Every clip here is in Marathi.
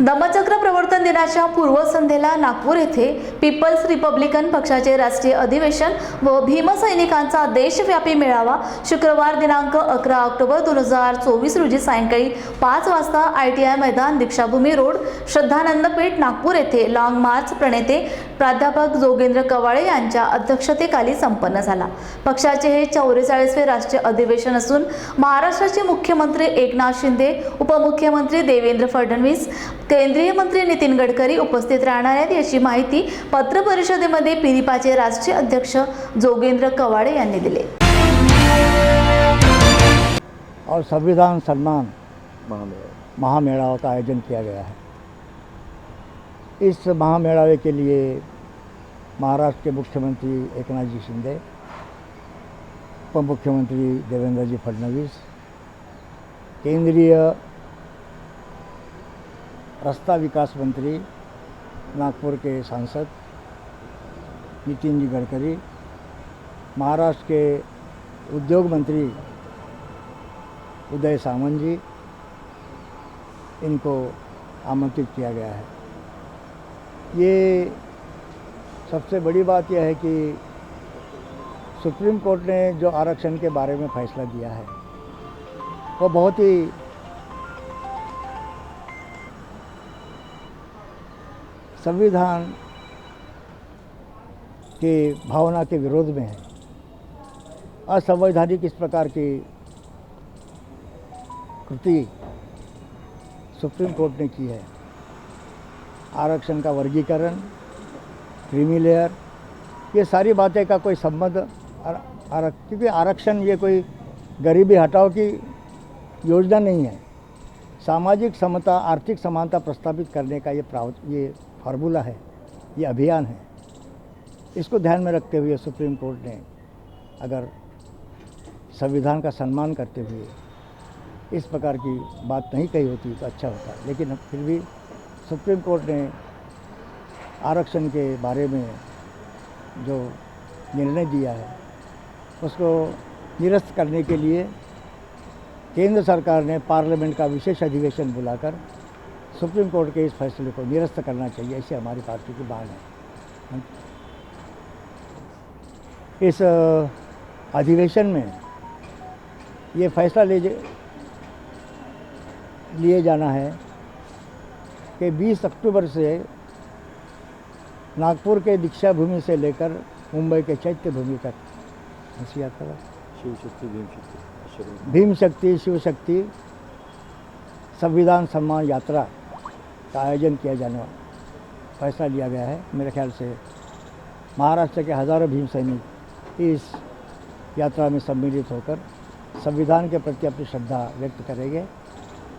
धम्मचक्र प्रवर्तन दिनाच्या पूर्वसंध्येला नागपूर येथे पीपल्स रिपब्लिकन पक्षाचे राष्ट्रीय अधिवेशन व भीमसैनिकांचा देशव्यापी मेळावा शुक्रवार दिनांक अकरा ऑक्टोबर दोन हजार चोवीस रोजी सायंकाळी पाच वाजता आय टी आय मैदान दीक्षाभूमी रोड श्रद्धानंदपेठ नागपूर येथे लाँग मार्च प्रणेते प्राध्यापक जोगेंद्र कवाळे यांच्या अध्यक्षतेखाली संपन्न झाला. पक्षाचे हे चौवेचाळीसवे राष्ट्रीय अधिवेशन असून महाराष्ट्राचे मुख्यमंत्री एकनाथ शिंदे उपमुख्यमंत्री देवेंद्र फडणवीस केंद्रीय मंत्री नितीन गडकरी उपस्थित राहणार आहेत याची माहिती पत्रपरिषदेमध्ये पिरिपाचे राष्ट्रीय अध्यक्ष जोगेंद्र कवाडे यांनी दिली. और संविधान सम्मान महामेळावा का आयोजन किया गया है? इस महामेड़ावे के लिए महाराष्ट्र के मुख्यमंत्री एकनाथ जी शिंदे उप मुख्यमंत्री देवेंद्र जी फडणवीस, केंद्रीय रास्ता विकास मंत्री नागपुर के सांसद नितिन जी गडकरी, महाराष्ट्र के उद्योग मंत्री उदय सामंत जी, इनको आमंत्रित किया गया है। ये सबसे बड़ी बात यह है कि सुप्रीम कोर्ट ने जो आरक्षण के बारे में फैसला दिया है, वो बहुत ही संविधान के भावना के विरोध में है। असंवैधानिक इस प्रकार की कृति सुप्रीम कोर्ट ने की है। आरक्षण का वर्गीकरण, क्रीमी लेयर, ये सारी बातें का कोई संबंध क्योंकि आरक्षण ये कोई गरीबी हटाओ की योजना नहीं है। सामाजिक समता, आर्थिक समानता प्रस्तावित करने का ये प्राव, ये फार्मूला है, ये अभियान है। इसको ध्यान में रखते हुए सुप्रीम कोर्ट ने अगर संविधान का सम्मान करते हुए इस प्रकार की बात नहीं कही होती तो अच्छा होता, लेकिन फिर भी सुप्रीम कोर्ट ने आरक्षण के बारे में जो निर्णय दिया है, उसको निरस्त करने के लिए केंद्र सरकार ने पार्लियामेंट का विशेष अधिवेशन बुलाकर सुप्रीम कोर्ट के इस फैसले को निरस्त करना चाहिए, ऐसी हमारी पार्टी की मांग है। इस अधिवेशन में ये फैसला ले लिए जाना है कि 20 अक्टूबर से नागपुर के दीक्षा भूमि से लेकर मुंबई के चैत्य भूमि तक। हँसी आता शिवशक्ती भीमशक्ती अशा दोन. भीम शक्ति शिव शक्ति संविधान सम्मान यात्रा का आयोजन किया जाने वाला फैसला लिया गया है। मेरे ख्याल से महाराष्ट्र के हज़ारों भीम सैनिक इस यात्रा में सम्मिलित होकर संविधान के प्रति अपनी श्रद्धा व्यक्त करेंगे।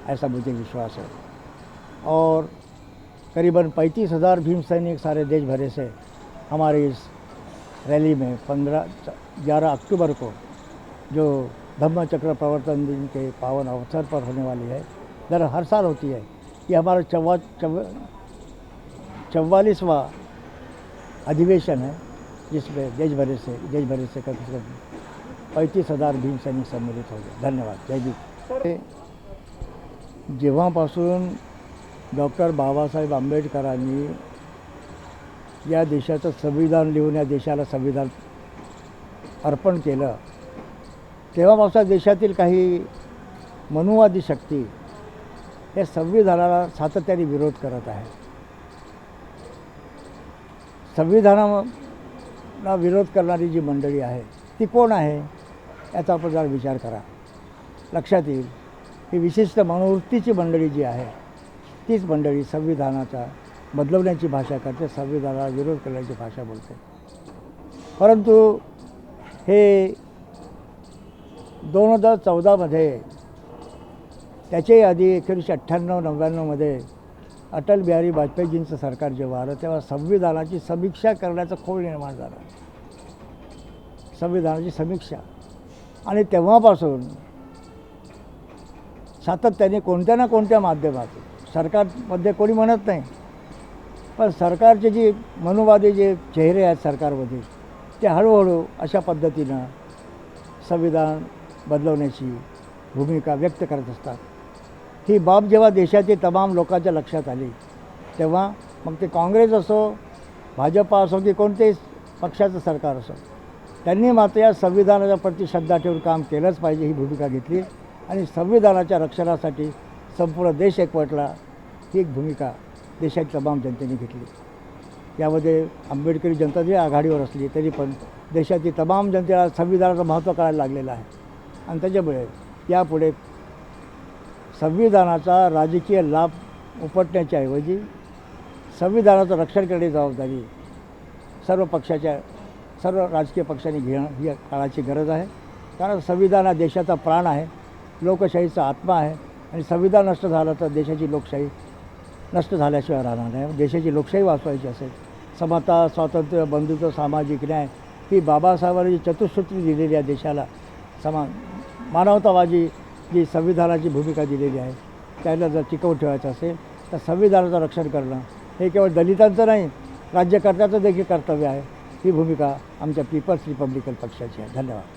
ऐसा मुझे विश्वास है। और करीबन पैंतीस हज़ार भीम सैनिक सारे देश भरे से हमारे इस रैली में पंद्रह, ग्यारह अक्टूबर को जो धम्म चक्र प्रवर्तन दिन के पावन अवसर पर होने वाली है, दर हर साल होती है ये हमारा चौवा चौवालीसवा अधिवेशन है, जिसमें देश भरे से, देश भरे से कम से कम पैंतीस हज़ार भीम सैनिक सम्मिलित हो गए। धन्यवाद। जय भीम जेव्हापासून डॉक्टर बाबासाहेब आंबेडकरांनी या देशाचं संविधान लिहून या देशाला संविधान अर्पण केलं. तेव्हापासून देशातील काही मनुवादी शक्ती हे संविधानाला सातत्याने विरोध करत आहे. संविधानाला विरोध करणारी जी मंडळी आहे ती कोण आहे? याचा आपण जरा विचार करा. लक्षात येईल. ही विशिष्ट मनोवृत्तीची मंडळी जी आहे तीच मंडळी संविधानाचा बदलवण्याची भाषा करते संविधानाला विरोध करण्याची भाषा बोलते. परंतु हे दोन हजार चौदामध्ये त्याच्याही आधी एकोणीसशे अठ्ठ्याण्णव नव्याण्णवमध्ये अटल बिहारी वाजपेयीजींचं सरकार जेव्हा आलं तेव्हा संविधानाची समीक्षा करण्याचा खोल निर्माण झाला. संविधानाची समीक्षा. आणि तेव्हापासून सातत्याने कोणत्या ना कोणत्या माध्यमातून सरकारमध्ये कोणी म्हणत नाही. पण सरकारचे जे मनुवादी जे चेहरे आहेत सरकारमध्ये ते हळूहळू अशा पद्धतीनं संविधान बदलवण्याची भूमिका व्यक्त करत असतात. ही बाब जेव्हा देशातील तमाम लोकांच्या लक्षात आली तेव्हा मग ते काँग्रेस असो भाजपा असो की कोणतेही पक्षाचं सरकार असो त्यांनी मात्र या संविधानाच्या प्रति श्रद्धा ठेवून काम केलंच पाहिजे ही भूमिका घेतली आणि संविधानाच्या रक्षणासाठी संपूर्ण देश एकवटला ही एक भूमिका देशाची तमाम जनतेने घेतली. यामध्ये आंबेडकरी जनता जरी आघाडीवर असली तरी पण देशातील तमाम जनतेला संविधानाचं महत्त्व कळायला लागलेलं आहे. आणि त्याच्यामुळे यापुढे संविधानाचा राजकीय लाभ उपटण्याच्या ऐवजी संविधानाचं रक्षण करण्याची जबाबदारी सर्व पक्षाच्या सर्व राजकीय पक्षांनी घेणं ही काळाची गरज आहे. कारण संविधान हा देशाचा प्राण आहे लोकशाहीचा आत्मा आहे. आणि संविधान नष्ट झालं तर देशाची लोकशाही नष्ट झाल्याशिवाय राहणार नाही. देशाची लोकशाही वाचवायची असेल समता स्वातंत्र्य बंधुत्व सामाजिक न्याय ही बाबासाहेबांनी चतुश्रुती चतुसूत्री दिलेली आहे देशाला. समा मानवतावादी जी संविधानाची भूमिका दिलेली आहे त्याला जर टिकवून ठेवायचं असेल तर संविधानाचं रक्षण करणं हे केवळ दलितांचं नाही राज्यकर्त्याचं देखील कर्तव्य आहे. ही भूमिका आमच्या पीपल्स रिपब्लिकन पक्षाची आहे. धन्यवाद.